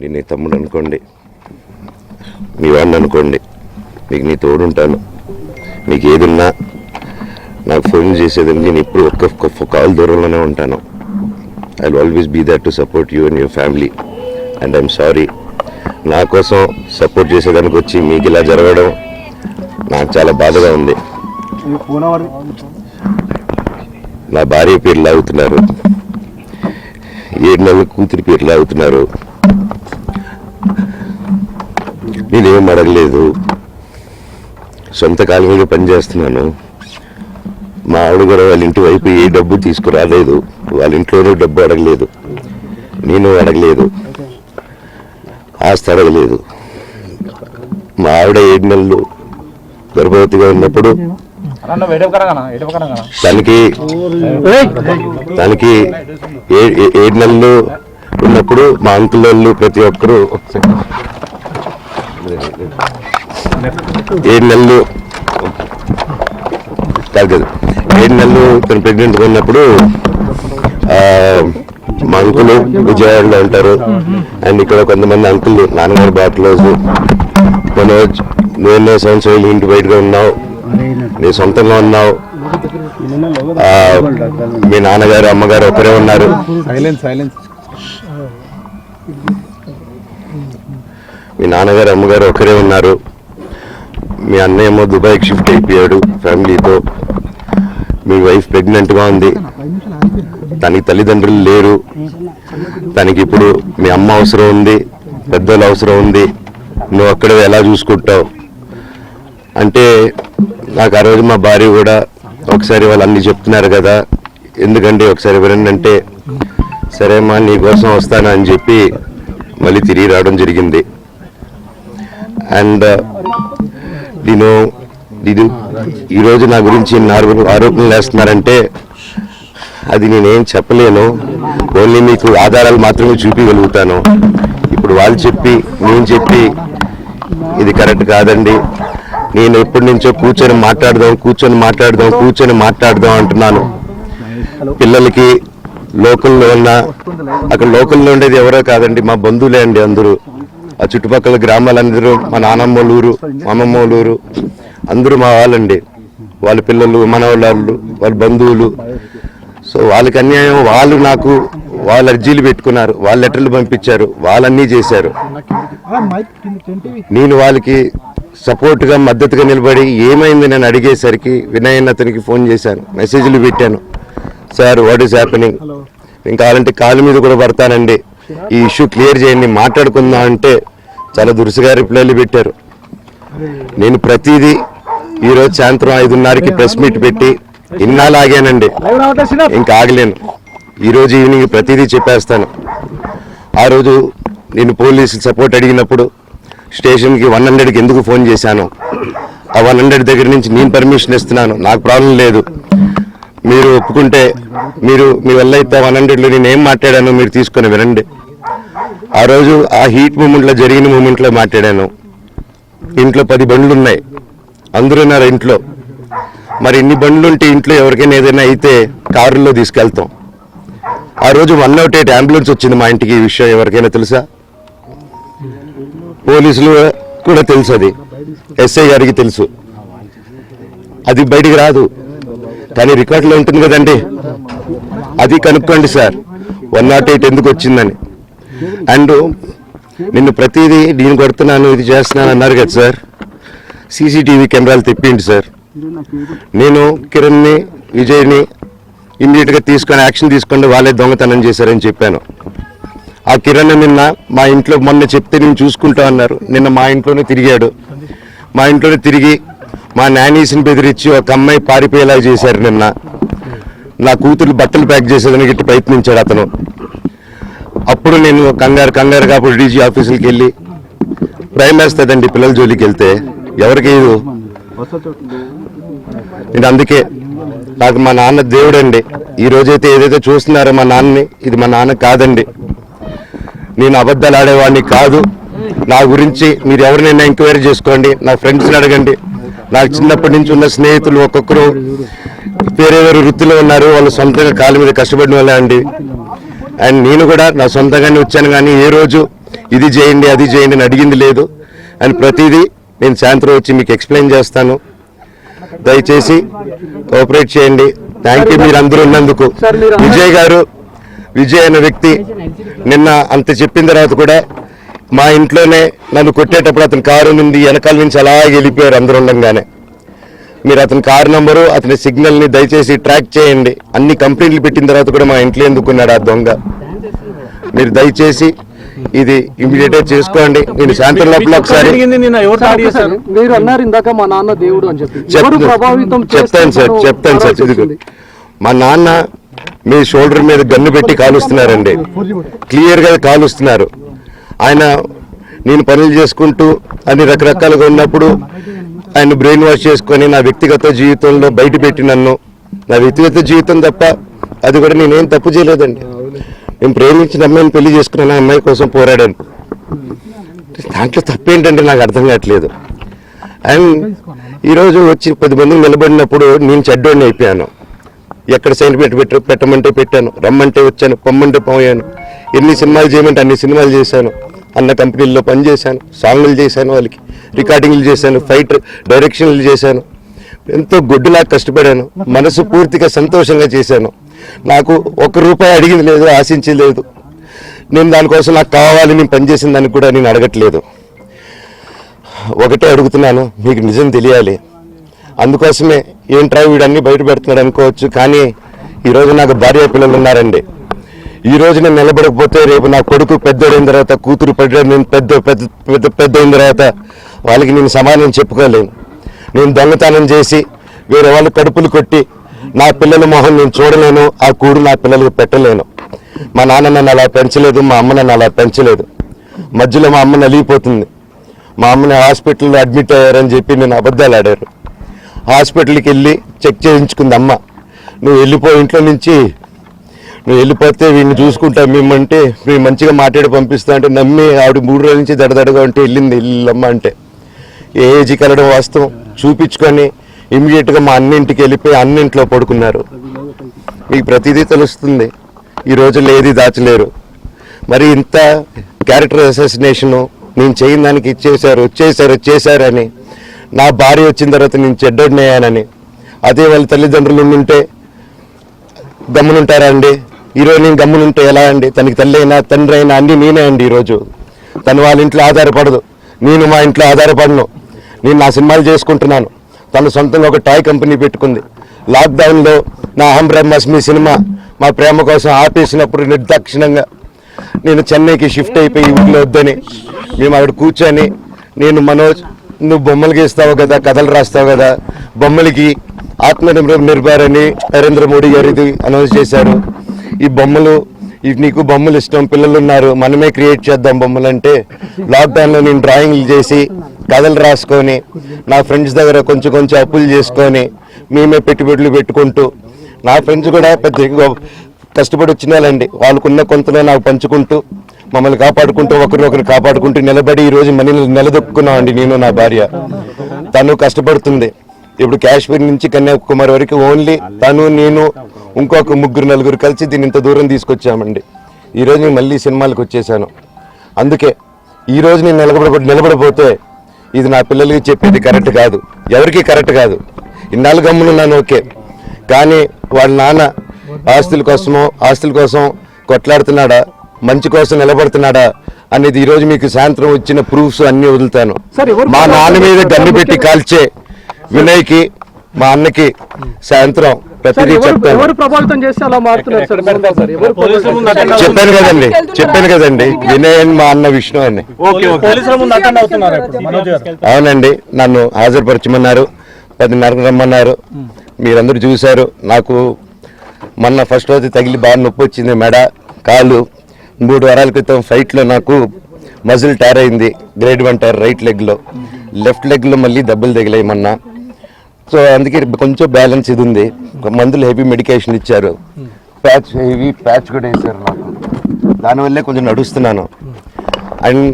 నేను నీ తమ్ముడు అనుకోండి మీ వాడిని అనుకోండి మీకు నీ తోడుంటాను. మీకు ఏదున్నా నాకు ఫోన్ చేసేది నేను ఇప్పుడు ఒక్క కాల్ దూరంలోనే ఉంటాను. I always be that to support you and your family and I'm sorry నా కోసం సపోర్ట్ చేసేదానికి వచ్చి మీకు ఇలా జరగడం నాకు చాలా బాధగా ఉంది. నా భార్య పేరు లాగుతున్నారు. ఏడు నెలల కూతురి పేరు లాగుతున్నారు. నేనేం అడగలేదు సొంత కాలం మీద పనిచేస్తున్నాను మా ఆవిడ కూడా వాళ్ళ ఇంటి వైపు ఏ డబ్బు తీసుకురాలేదు. వాళ్ళ ఇంట్లోనూ డబ్బు అడగలేదు. నేను అడగలేదు. ఆస్తి అడగలేదు. మా ఆవిడ ఏడు నెలలు గర్భవతిగా ఉన్నప్పుడు తనకి తనకి ఏడు నెలలు ఉన్నప్పుడు మా అంకుల్ ప్రతి ఒక్కరు ఏడు నెలలు కాదు కాదు. ఏడు నెలలు తను ప్రెగ్నెంట్ ఉన్నప్పుడు మా అంకులు విజయవాడలో ఉంటారు. అండ్ ఇక్కడ కొంతమంది అంకులు నాన్నగారు బాగా క్లోజ్ మనోజ్ నువ్వు ఎన్నో సంవత్సరాలు ఇంటి బయటగా ఉన్నావు. నీ సొంతంగా ఉన్నావు. మీ నాన్నగారు అమ్మగారు ఒకరే ఉన్నారు. సైలెన్స్ సైలెన్స్ మీ నాన్నగారు అమ్మగారు ఒకరే ఉన్నారు. మీ అన్నయ్య ఏమో దుబాయ్కి షిఫ్ట్ అయిపోయాడు ఫ్యామిలీతో. మీ వైఫ్ ప్రెగ్నెంట్గా ఉంది. తనకి తల్లిదండ్రులు లేరు. తనకి ఇప్పుడు మీ అమ్మ అవసరం ఉంది పెద్దోళ్ళు అవసరం ఉంది. నువ్వు అక్కడ ఎలా చూసుకుంటావు? అంటే నాకు ఆ రోజు మా భార్య కూడా ఒకసారి వాళ్ళు అన్ని చెప్తున్నారు కదా. ఎందుకంటే ఒకసారి వినండి అంటే సరే అమ్మా నీ కోసం వస్తాను అని చెప్పి మళ్ళీ తిరిగి రావడం జరిగింది. అండ్ నేను నేను ఈరోజు నా గురించి నాలుగు ఆరోపణలు వేస్తున్నారంటే అది నేనేం చెప్పలేను. ఓన్లీ మీకు ఆధారాలు మాత్రమే చూపించగలుగుతాను ఇప్పుడు వాళ్ళు చెప్పి నేను చెప్పి ఇది కరెక్ట్ కాదండి. నేను ఎప్పటి నుంచో కూర్చొని మాట్లాడదాం కూర్చొని మాట్లాడదాం కూర్చొని మాట్లాడదాం అంటున్నాను. పిల్లలకి లోకల్లో ఉన్న అక్కడ లోకల్లో ఉండేది ఎవరో కాదండి మా బంధువులే అండి అందరూ. ఆ చుట్టుపక్కల గ్రామాలందరూ మా నానమ్మ ఊరు మా అమ్మమ్మ ఊరు అందరూ మా వాళ్ళండి. వాళ్ళ పిల్లలు మనవాళ్ళు వాళ్ళ బంధువులు. సో వాళ్ళకి అన్యాయం వాళ్ళు నాకు వాళ్ళ అర్జీలు పెట్టుకున్నారు. వాళ్ళ లెటర్లు పంపించారు. వాళ్ళన్నీ చేశారు. నేను వాళ్ళకి సపోర్ట్గా మద్దతుగా నిలబడి ఏమైంది నేను అడిగేసరికి వినయన్ అతనికి ఫోన్ చేశాను. మెసేజ్లు పెట్టాను. సార్ వాట్ ఈస్ హ్యాపెనింగ్ నేను కావాలంటే కాలు మీద కూడా పడతానండి. ఈ ఇష్యూ క్లియర్ చేయండి మాట్లాడుకుందాం అంటే చాలా దురుసుగా రిప్లైలు పెట్టారు. నేను ప్రతిదీ ఈరోజు సాయంత్రం ఐదున్నరకి ప్రెస్ మీట్ పెట్టి ఇన్నాళ్ళు ఆగానండి. ఇంకా ఆగలేను. ఈరోజు ఈవినింగ్ ప్రతిదీ చెప్పేస్తాను. ఆ రోజు నేను పోలీసు సపోర్ట్ అడిగినప్పుడు స్టేషన్కి వన్ హండ్రెడ్కి ఎందుకు ఫోన్ చేశాను ఆ వన్ హండ్రెడ్ దగ్గర నుంచి నేను పర్మిషన్ ఇస్తున్నాను. నాకు ప్రాబ్లం లేదు. మీరు ఒప్పుకుంటే మీరు మీ వల్ల అయితే వన్ హండ్రెడ్లో నేను ఏం మాట్లాడానో మీరు తీసుకొని వినండి. ఆ రోజు ఆ హీట్ మూమెంట్లో జరిగిన మూమెంట్లో మాట్లాడాను. ఇంట్లో పది బండ్లు ఉన్నాయి. అందరూ ఉన్నారు ఇంట్లో. మరి ఇన్ని బండ్లు ఉంటే ఇంట్లో ఎవరికైనా ఏదైనా అయితే కారులో తీసుకెళ్తాం. ఆ రోజు వన్ నాట్ ఎయిట్ అంబులెన్స్ వచ్చింది మా ఇంటికి ఈ విషయం ఎవరికైనా తెలుసా? పోలీసులు కూడా తెలుసు అది. ఎస్ఐ గారికి తెలుసు. అది బయటికి రాదు. కానీ రికార్డులో ఉంటుంది కదండి. అది కనుక్కోండి సార్. వన్ నాట్ ఎయిట్ ఎందుకు వచ్చిందని. అండ్ నిన్ను ప్రతిదీ నేను కొడుతున్నాను ఇది చేస్తున్నాను అన్నారు కదా సార్. సీసీటీవీ కెమెరాలు తెప్పిండి సార్. నేను కిరణ్ని విజయ్ని ఇమ్మీడియట్గా తీసుకొని యాక్షన్ తీసుకుంటే వాళ్ళే దొంగతనం చేశారని చెప్పాను. ఆ కిరణ్ నిన్న మా ఇంట్లో మొన్న చెప్తే నేను చూసుకుంటా అన్నారు. నిన్న మా ఇంట్లోనే తిరిగాడు. మా ఇంట్లోనే తిరిగి మా నానీస్ని బెదిరించి ఒక అమ్మాయి పారిపోయేలా చేశారు నిన్న. నా కూతురు బట్టలు ప్యాక్ చేసేదానికి ఇటు ప్రయత్నించాడు అతను. అప్పుడు నేను కంగారు కంగారు అప్పుడు డీజీ ఆఫీసులకి వెళ్ళి భయం వేస్తుందండి పిల్లల జోలికి వెళ్తే. ఎవరికి ఇది నేను అందుకే నాకు మా నాన్న దేవుడండి. ఈ రోజైతే ఏదైతే చూస్తున్నారో మా నాన్నని ఇది మా నాన్న కాదండి. నేను అబద్ధాలు ఆడేవాడిని కాదు. నా గురించి మీరు ఎవరినైనా ఎంక్వైరీ చేసుకోండి. నా ఫ్రెండ్స్ని అడగండి. నాకు చిన్నప్పటి నుంచి ఉన్న స్నేహితులు ఒక్కొక్కరు వేరే వేరే వృత్తిలో ఉన్నారు. వాళ్ళు సొంతంగా కాళ్ళ మీద కష్టపడిన వాళ్ళే అండి. అండ్ నేను కూడా నా సొంతంగానే వచ్చాను కానీ ఏ రోజు ఇది చేయండి అది చేయండి అని అడిగింది లేదు. అని ప్రతిదీ నేను సాయంత్రం వచ్చి మీకు ఎక్స్ప్లెయిన్ చేస్తాను. దయచేసి కోఆపరేట్ చేయండి. థ్యాంక్ యూ మీరు అందరూ ఉన్నందుకు విజయ్ గారు విజయ్ అనే వ్యక్తి నిన్న అంత చెప్పిన తర్వాత కూడా మా ఇంట్లోనే నన్ను కొట్టేటప్పుడు అతని కారు నుండి వెనకాల నుంచి అలా వెళ్ళిపోయారు అందరూ ఉండంగానే. మీరు అతని కారు నంబరు అతని సిగ్నల్ని దయచేసి ట్రాక్ చేయండి. అన్ని కంప్లైంట్లు పెట్టిన తర్వాత కూడా మా ఇంట్లో ఎందుకున్నాడు ఆ దొంగ? మీరు దయచేసి ఇది ఇమీడియట్ చేసుకోండి. నేను సాయంత్రం లోపల ఒకసారి నిన్న ఎవరు సార్, దాడి ఒకసారి చేశారు మీరు అన్నారు ఇందాక మా నాన్న దేవుడు అని చెప్పి. ఎవరు చెప్తాను సార్ చెప్తాను సార్. ఇదిగో. మా నాన్న మీ షోల్డర్ మీద గన్ను పెట్టి కాలుస్తున్నారండి. క్లియర్గా కాలుస్తున్నారు. ఆయన నేను పనులు చేసుకుంటూ అన్ని రకరకాలుగా ఉన్నప్పుడు ఆయన బ్రెయిన్ వాష్ చేసుకొని నా వ్యక్తిగత జీవితంలో బయట పెట్టి నన్ను నా వ్యక్తిగత జీవితం తప్ప అది కూడా నేనేం తప్పు చేయలేదండి. నేను ప్రేమించిన అమ్మాయిని పెళ్ళి చేసుకున్నాను ఆ అమ్మాయి కోసం పోరాడాను. దాంట్లో తప్పేంటంటే నాకు అర్థం కావట్లేదు. అండ్ ఈరోజు వచ్చి పది మంది నిలబడినప్పుడు నేను చెడ్డోడిని అయిపోయాను. ఎక్కడ సైన్ పెట్టి పెట్ట పెట్టమంటే పెట్టాను. రమ్మంటే వచ్చాను పొమ్మంటే పోయాను. ఎన్ని సినిమాలు చేయమంటే అన్ని సినిమాలు చేశాను. అన్న కంపెనీల్లో పనిచేశాను సాంగ్లు చేశాను వాళ్ళకి రికార్డింగ్లు చేశాను ఫైట్ డైరెక్షన్లు చేశాను. ఎంతో గొడ్డులా కష్టపడాను మనసు పూర్తిగా సంతోషంగా చేశాను. నాకు ఒక్క రూపాయి అడిగింది లేదు ఆశించేది లేదు. నేను దానికోసం నాకు కావాలి నేను పనిచేసిన దానికి కూడా నేను అడగట్లేదు. ఒకటే అడుగుతున్నాను మీకు నిజం తెలియాలి. అందుకోసమే ఏంట్రా వీడన్నీ బయట పెడుతున్నాడు అనుకోవచ్చు కానీ ఈరోజు నాకు భార్య పిల్లలు ఉన్నారండి. ఈ రోజు నేను నిలబడకపోతే రేపు నా కొడుకు పెద్దోడైన తర్వాత కూతురు పెద్ద నేను పెద్ద పెద్ద పెద్ద పెద్ద అయిన తర్వాత వాళ్ళకి నేను సమానం చెప్పుకోలేను. నేను దొంగతనం చేసి వేరే వాళ్ళు కడుపులు కొట్టి నా పిల్లల మొహం నేను చూడలేను ఆ కూడు నా పిల్లలకు పెట్టలేను. మా నాన్న నన్ను అలా పెంచలేదు మా అమ్మ నన్ను అలా పెంచలేదు. మధ్యలో మా అమ్మ నలిగిపోతుంది. మా అమ్మని హాస్పిటల్లో అడ్మిట్ అయ్యారని చెప్పి నేను అబద్ధాలు ఆడారు. హాస్పిటల్కి వెళ్ళి చెక్ చేయించుకుంది అమ్మ నువ్వు వెళ్ళిపో ఇంట్లో నుంచి. నువ్వు వెళ్ళిపోతే వీడిని చూసుకుంటా మేమంటే మేము మంచిగా మాట్లాడి పంపిస్తా అంటే నమ్మి ఆవిడ మూడు రోజుల నుంచి దడదడగా ఉంటే వెళ్ళింది వెళ్ళమ్మ అంటే. ఏ ఏజీకి వెళ్ళడం వాస్తవం. చూపించుకొని ఇమీడియట్గా మా అన్నింటికి వెళ్ళిపోయి అన్నింట్లో పడుకున్నారు. మీకు ప్రతిదీ తెలుస్తుంది. ఈ రోజుల్లో ఏది దాచలేరు. మరి ఇంత క్యారెక్టర్ అసోసినేషను నేను చేయని దానికి ఇచ్చేశారు వచ్చేసారు వచ్చేసారని నా భార్య వచ్చిన తర్వాత నేను చెడ్డోడినయ్యానని అదే వాళ్ళ తల్లిదండ్రులు ఉండుంటే గమ్మునుంటారా అండి? ఈరోజు నేను గమ్మునుంటే ఎలా అండి? తనకి తల్లి అయినా తండ్రి అయినా అన్నీ నేనే అండి ఈరోజు. తను వాళ్ళ ఇంట్లో ఆధారపడదు. నేను మా ఇంట్లో ఆధారపడను. నేను నా సినిమాలు చేసుకుంటున్నాను. తను సొంతంగా ఒక టాయ్ కంపెనీ పెట్టుకుంది. లాక్డౌన్లో నా అహం బ్రహ్మస్మి సినిమా మా ప్రేమ కోసం ఆపేసినప్పుడు నిర్దాక్షిణంగా నేను చెన్నైకి షిఫ్ట్ అయిపోయి ఇంట్లో వద్దని మేము ఆవిడ కూర్చొని నేను మనోజ్ నువ్వు బొమ్మలు గీస్తావు కదా కథలు రాస్తావు కదా బొమ్మలకి ఆత్మ నిర్భర్ అని నరేంద్ర మోడీ గారు ఇది అనౌన్స్ చేశారు. ఈ బొమ్మలు నీకు బొమ్మలు ఇష్టం పిల్లలు ఉన్నారు మనమే క్రియేట్ చేద్దాం బొమ్మలు అంటే లాక్డౌన్లో నేను డ్రాయింగ్లు చేసి కథలు రాసుకొని నా ఫ్రెండ్స్ దగ్గర కొంచెం కొంచెం అప్పులు చేసుకొని మేమే పెట్టుబడులు పెట్టుకుంటూ నా ఫ్రెండ్స్ కూడా పెద్ద కష్టపడి వచ్చిన వాళ్ళండి. వాళ్ళకున్న కొంతలో నాకు పంచుకుంటూ మమ్మల్ని కాపాడుకుంటూ ఒకరినొకరు కాపాడుకుంటూ నిలబడి ఈరోజు మనీ నిలదొక్కున్నాం అండి నేను నా భార్య. తను కష్టపడుతుంది. ఇప్పుడు కాశ్మీర్ నుంచి కన్యాకుమారి వరకు ఓన్లీ తను నేను ఇంకొక ముగ్గురు నలుగురు కలిసి దీన్ని ఇంత దూరం తీసుకొచ్చామండి. ఈ రోజు నేను మళ్ళీ సినిమాలకు వచ్చేసాను. అందుకే ఈ రోజు నేను నిలబడ నిలబడిపోతే ఇది నా పిల్లలకి చెప్పేది కరెక్ట్ కాదు. ఎవరికి కరెక్ట్ కాదు. ఇన్నాళ్ళు గమ్మునున్నాను ఓకే. కానీ వాళ్ళ నాన్న ఆస్తుల కోసమో ఆస్తుల కోసం కొట్లాడుతున్నాడా? మంచి కోసం నిలబడుతున్నాడా అనేది ఈ రోజు మీకు సాయంత్రం వచ్చిన ప్రూఫ్స్ అన్ని వదులుతాను. మా నాన్న మీద గన్ను పెట్టి కాల్చే వినయ్కి మా అన్నకి సాయంత్రం ప్రతిదీ చెప్తాను. చెప్పాను కదండి చెప్పాను కదండి వినయ్ అని మా అన్న విష్ణు అని. ఓకే పోలీసుల ముందు అటెండ్ అవుతున్నారు ఇప్పుడు. మనోజ్ గారు. అవునండి నన్ను హాజరుపరచమన్నారు పదిన్నరకు రమ్మన్నారు. మీరందరూ చూశారు నాకు మొన్న ఫస్ట్ రోజు తగిలి బాగా నొప్పి వచ్చింది మెడ కాలు మూడు వారాల క్రితం ఫైట్లో నాకు మజిల్ టైర్ అయింది. గ్రేడ్ వన్ టైర్ రైట్ లెగ్లో లెఫ్ట్ లెగ్లో మళ్ళీ దెబ్బలు తగిలాయి మొన్న సో అందుకే కొంచెం బ్యాలెన్స్ ఇది ఉంది. మందులు హెవీ మెడికేషన్ ఇచ్చారు. ప్యాచ్ హెవీ ప్యాచ్ కూడా వేశారు నాకు. దానివల్లే కొంచెం నడుస్తున్నాను. అండ్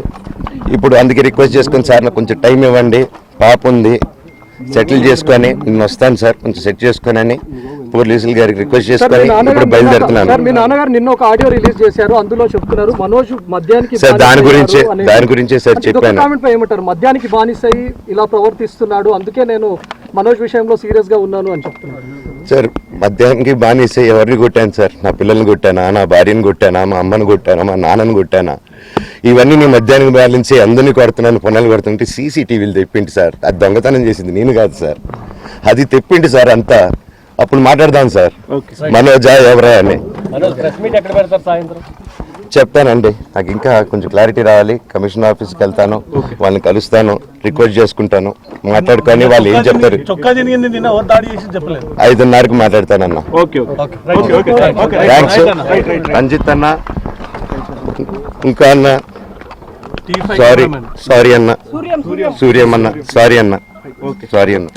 ఇప్పుడు అందుకే రిక్వెస్ట్ చేసుకుని సార్ నాకు కొంచెం టైం ఇవ్వండి. పాప ఉంది. సెటిల్ చేసుకొని నేను వస్తాను సార్. కొంచెం సెట్ చేసుకొని అని పోలీసులు గారికి రిక్వెస్ట్ చేసుకొని ఇప్పుడు నిన్న- బయలుదేరుతున్నాను. మీ నాన్నగారు నిన్న ఒక ఆడియో రిలీజ్ చేశారు. అందులో చెప్తున్నారు మనోజ్ మద్యానికి సార్, దాని గురించే-. దాని గురించే సార్ చెప్పాను. కామెంట్ పై ఏమంటారు? మద్యానికి బానిసై ఇలా ప్రవర్తిస్తున్నాడు అందుకే నేను మనోజ్ విషయంలో సీరియస్గా ఉన్నాను అని చెప్తున్నాడు సార్ మధ్యాహ్నానికి బానిసే ఎవరిని కొట్టాను సార్ నా పిల్లల్ని కొట్టానా? నా భార్యను కొట్టానా? మా అమ్మని కొట్టానా? మా నాన్నని కొట్టానా? ఇవన్నీ నీ మధ్యాహ్నం బ్యాలెన్స్ అందరినీ కొడుతున్నాను పొన్నాలు కొడుతుంటే సీసీటీవీలు తెప్పింటి సార్ అది దొంగతనం చేసింది నేను కాదు సార్ అది తెప్పింటి సార్ అంతా. అప్పుడు మాట్లాడదాం సార్. మనోజా ఎవరా అని. చెప్తానండి నాకు ఇంకా కొంచెం క్లారిటీ రావాలి. కమిషన్ ఆఫీస్కి వెళ్తాను. వాళ్ళని కలుస్తాను. రిక్వెస్ట్ చేసుకుంటాను. మాట్లాడుకొని వాళ్ళు ఏం చెప్తారు? చొక్కా జరిగింది నిన్న ఎవరు దాడి చేసి చెప్పలేదు. ఐదున్నరకు మాట్లాడతానన్న. థ్యాంక్స్ రంజిత్ అన్న. ఇంకా అన్న. సారీ సారీ అన్న. సూర్యం అన్న. సారీ అన్న. సారీ అన్న.